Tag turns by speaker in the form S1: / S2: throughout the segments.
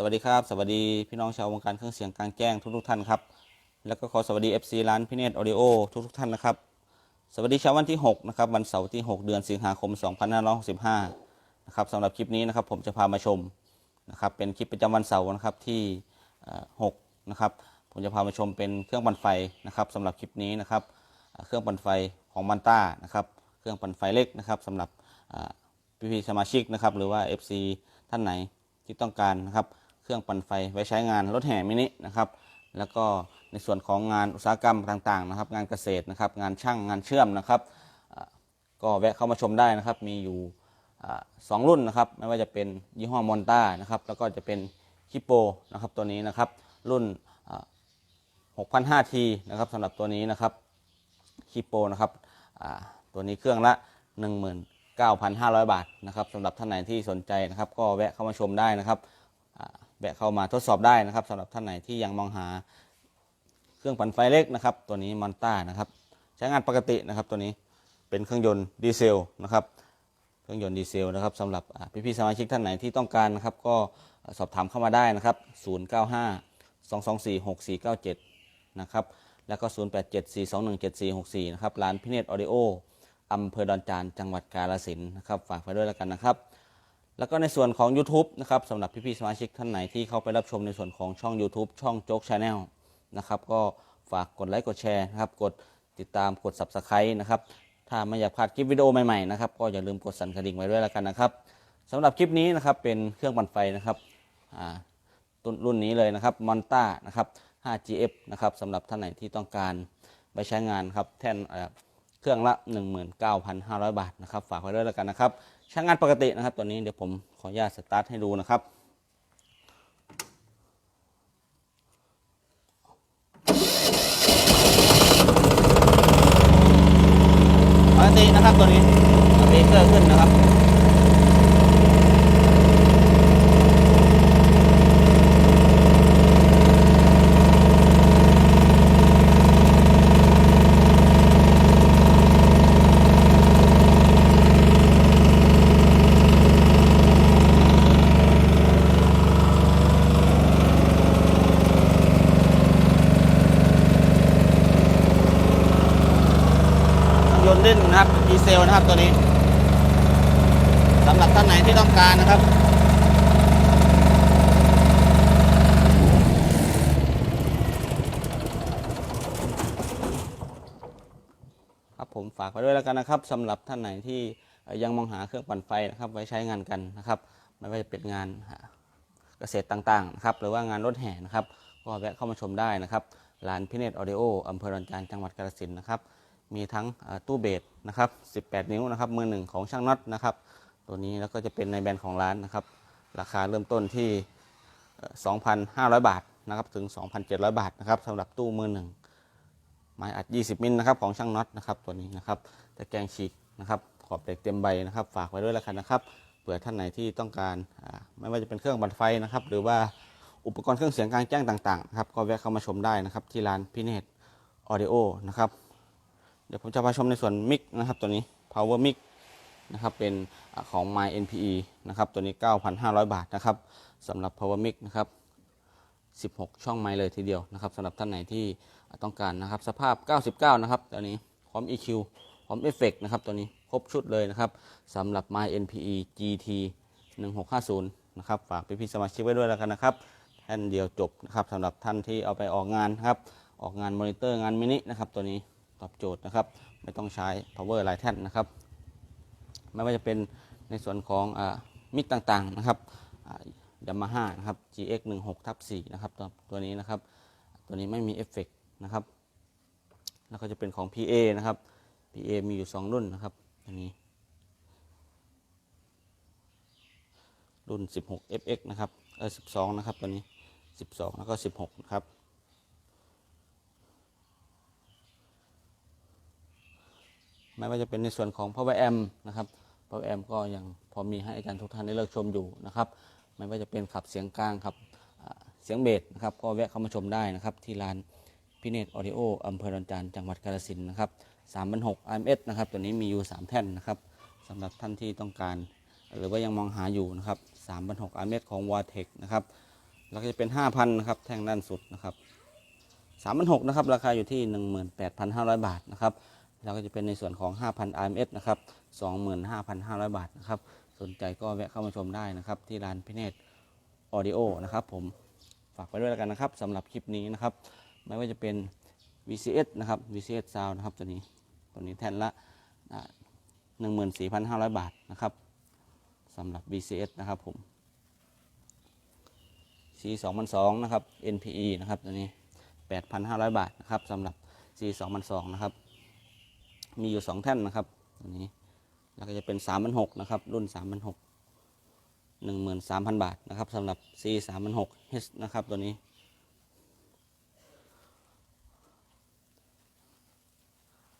S1: สวัสดีครับ สวัสดีพี่น้องชาววงการเครื่องเสียงกลางแจ้งทุกๆท่านครับ แล้วก็ขอสวัสดี FC ร้านพี่เนตออดิโอทุกๆท่านนะครับ สวัสดีเช้าวันที่ 6 นะครับ วันเสาร์ที่ 6 เดือนสิงหาคม 2565 นะครับสำหรับคลิปนี้นะครับผมจะพามาชมนะครับเป็นคลิปประจำวันเสาร์นะครับที่ 6 นะครับผมจะพามาชมเป็นเครื่องปั่นไฟนะครับสำหรับคลิปนี้นะครับเครื่องปั่นไฟของมันต้านะครับเครื่องปั่นไฟเล็กนะครับสำหรับอ่พี่ๆสมาชิกนะครับหรือว่า FC ท่านไหนที่ต้องการนะครับ เครื่องปั่นไฟไว้ใช้งานรถแห่มินินะครับ แล้วก็ในส่วนของงานอุตสาหกรรมต่างๆนะครับ งานเกษตรนะครับ งานช่างงานเชื่อมนะครับก็แวะเข้ามาชมได้นะครับ มีอยู่สองรุ่นนะครับ ไม่ว่าจะเป็นยี่ห้อมอนต้านะครับ แล้วก็จะเป็นคิโปนะครับตัวนี้นะครับ รุ่น 6,500T นะครับสำหรับตัวนี้นะครับคิโปนะครับตัวนี้เครื่องละ 19,500 บาทนะครับสำหรับท่านไหนที่สนใจนะครับ ก็แวะเข้ามาชมได้นะครับ แวะเข้ามาทดสอบได้นะครับสำหรับท่านไหนที่ยังมองหาเครื่องปั่นไฟเล็กนะครับ ตัวนี้มอนต้านะครับ ใช้งานปกตินะครับตัวนี้เป็นเครื่องยนต์ดีเซลนะครับเครื่องยนต์ดีเซลนะครับสำหรับอ่พี่ๆสมาชิกท่านไหนที่ต้องการนะครับ ก็สอบถามเข้ามาได้นะครับ 095 224 6497 นะครับแล้วก็ 087 421 7464 นะครับ ร้านพิเนตออดิโออำเภอดอนจาน จังหวัดกาฬสินธุ์นะครับ ฝากไว้ด้วยแล้วกันนะครับ แล้วก็ในส่วนของ YouTube นะครับสำหรับพี่ๆสมาชิกท่านไหนที่เข้าไปรับชมในส่วนของช่อง YouTube ช่องโจ๊กชาแนลนะครับก็ฝากกดไลค์กดแชร์นะครับกดติดตามกด Subscribe นะครับถ้าไม่อยากพลาดคลิปวิดีโอใหม่ๆนะครับก็อย่าลืมกดสั่นกระดิ่งไว้ด้วยแล้วกันนะครับสำหรับคลิปนี้นะครับเป็นเครื่องปั่นไฟนะครับรุ่นรุ่นนี้เลยนะครับมอนต้านะครับ 5GF นะครับสำหรับท่านไหนที่ต้องการไปใช้งานครับแท่น เอ่อเครื่องละ 19,500 บาทนะครับ ฝากไว้ด้วยแล้วกันนะครับ ใช้งานปกตินะครับ ตัวนี้เดี๋ยวผมขออนุญาตสตาร์ทให้ดูนะครับปกตินะครับตัวนี้สปีกเกอร์ขึ้นนะครับ นต์ดิ้นนะครับดีเซลนะครับตัวนี้สำหรับท่านไหนที่ต้องการนะครับครับผมฝากไว้ด้วยแล้วกันนะครับสำหรับท่านไหนที่ยังมองหาเครื่องปั่นไฟนะครับ ไว้ใช้งานกันนะครับไม่ว่าจะเป็นงานเกษตรต่างๆนะครับหรือว่างานรถแห่นะครับ ก็แวะเข้ามาชมได้นะครับร้านพิเนตออดิโออำเภอดอนจานจังหวัดกาฬสินธุ์นะครับ มีทั้งตู้เบสนะครับ 18 นิ้วนะครับมือหนึ่งของช่างน็อตนะครับ ตัวนี้แล้วก็จะเป็นในแบรนด์ของร้านนะครับ ราคาเริ่มต้นที่ 2,500 บาทนะครับถึง 2,700 บาทนะครับสำหรับตู้มือหนึ่งไม้อัด 20 มิลนะครับของช่างน็อตนะครับตัวนี้นะครับตะแกรงฉีกนะครับขอบเหล็กเต็มใบนะครับ ฝากไว้ด้วยแล้วกันนะครับเผื่อท่านไหนที่ต้องการไม่ว่าจะเป็นเครื่องบันไฟนะครับ หรือว่าอุปกรณ์เครื่องเสียงกลางแจ้งต่างๆครับก็แวะเข้ามาชมได้นะครับที่ร้านพิเนตออดิโอนะครับ เดี๋ยวผมจะมาชมในส่วนมิกนะครับตัวนี้ power mic นะครับเป็นของ my npe นะครับตัวนี้ 9,500 บาทนะครับสำหรับ power mic นะครับ 16 ช่องไม้เลยทีเดียวนะครับสำหรับท่านไหนที่ต้องการนะครับสภาพ 99 นะครับตัวนี้พร้อม EQ พร้อมเอฟเฟกนะครับตัวนี้ครบชุดเลยนะครับสำหรับ My NPE GT 1650นะครับฝากพี่ๆสมาชิกไว้ด้วยแล้วกันนะครับแท่นเดียวจบนะครับสำหรับท่านที่เอาไปออกงานนครับออกงานมอนิเตอร์งานมินินะครับตัวนี้ ตอบโจทย์นะครับ ไม่ต้องใช้ power หลายแท่นนะครับ ไม่ว่าจะเป็นในส่วนของอมิกต่างๆนะครับยามาฮ่านะครับ GX 1 6ทับ4นะครับตัวตัวนี้นะครับ ตัวนี้ไม่มีเอฟเฟกต์นะครับ แล้วก็จะเป็นของ PA นะครับ PA มีอยู่ 2 รุ่นนะครับอันนี้ รุ่น 16 FX นะครับเออ12 นะครับตัวนี้ 12 แล้วก็ 16 นะครับ ไม่ว่าจะเป็นในส่วนของ power amp นะครับ power amp ก็ยังพอมีให้อาจารย์ทุกท่านได้เลือกชมอยู่นะครับ ไม่ว่าจะเป็นขับเสียงกลางขับเสียงเบสนะครับ ก็แวะเข้ามาชมได้นะครับ ที่ร้านพิเนตออดิโออำเภอดอนจานจังหวัดกาฬสินธุ์นะครับ3 6 0 RMS นะครับ ตัวนี้มีอยู่ 3 แท่นนะครับสำหรับท่านที่ต้องการ หรือว่ายังมองหาอยู่นะครับ3 6 0 RMS ของ w a t e c นะครับแล้วก็จะเป็น 5,000นะครับแท่งด้านสุดนะครับ3,600นะครับราคาอยู่ที่ 18,500 บาทนะครับ แล้วก็จะเป็นในส่วนของ 5,000 RMS นะครับ 25,500 บาทนะครับ สนใจก็แวะเข้ามาชมได้นะครับ ที่ร้านพิเนตออดิโอนะครับผม ฝากไปด้วยแล้วกันนะครับสำหรับคลิปนี้นะครับ ไม่ว่าจะเป็น VCS นะครับ VCS Sound นะครับตัวนี้ ตัวนี้แท่นละอ่า14,500 บาทนะครับสำหรับ VCS นะครับผม C 2 0 0นะครับ NPE นะครับตัวนี้ 8,500 บาทนะครับสำหรับ C 2 0 0นะครับ มีอยู่2แท่นนะครับตัวนี้แล้วก็จะเป็น3,600นะครับ รุ่น3,600 13,000บาทนะครับสำหรับ C 3,600 H นะครับตัวนี้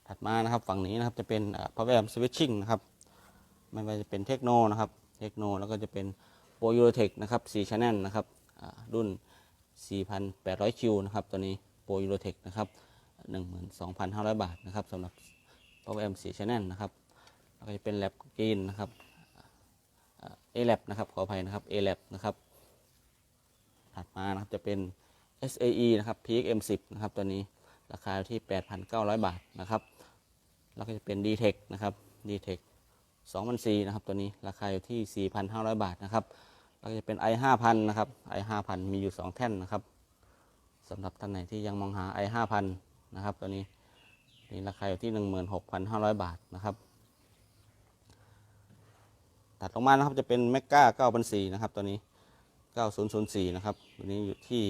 S1: ถัดมานะครับฝั่งนี้นะครับจะเป็นเอ่อ power amp switching นะครับไม่ว่าจะเป็นเทคโนนะครับเทคโนแล้วก็จะเป็น Pro Eurotech นะครับ4 channel นะครับอ่ารุ่น 4,800Q นะครับตัวนี้ Pro Eurotech นะครับ 12,500 บาทนะครับสำหรับ power amp 4 channel นะครับแล้วก็จะเป็น lab green นะครับอ่า A lab นะครับขออภัยนะครับ A lab นะครับ ถัดมานะครับจะเป็น SAE นะครับ PXM10 นะครับตัวนี้ราคาอยู่ที่ 8,900 บาทนะครับ แล้วก็จะเป็น D-Tech นะครับ D-Tech 2004นะครับตัวนี้ราคาอยู่ที่ 4,500 บาทนะครับแล้วก็จะเป็น i 5 0 0 0นะครับ i 5 0 0 0มีอยู่ 2 แท่นนะครับสำหรับท่านไหนที่ยังมองหา i 5 0 0 0นะครับตัวนี้ นี่ราคาอยู่ที่ 16,500 บาทนะครับ ตัดลงมานะครับจะเป็น m e g a 9,400นะครับตัวนี้9004นะครับตัวนี้อยู่ที่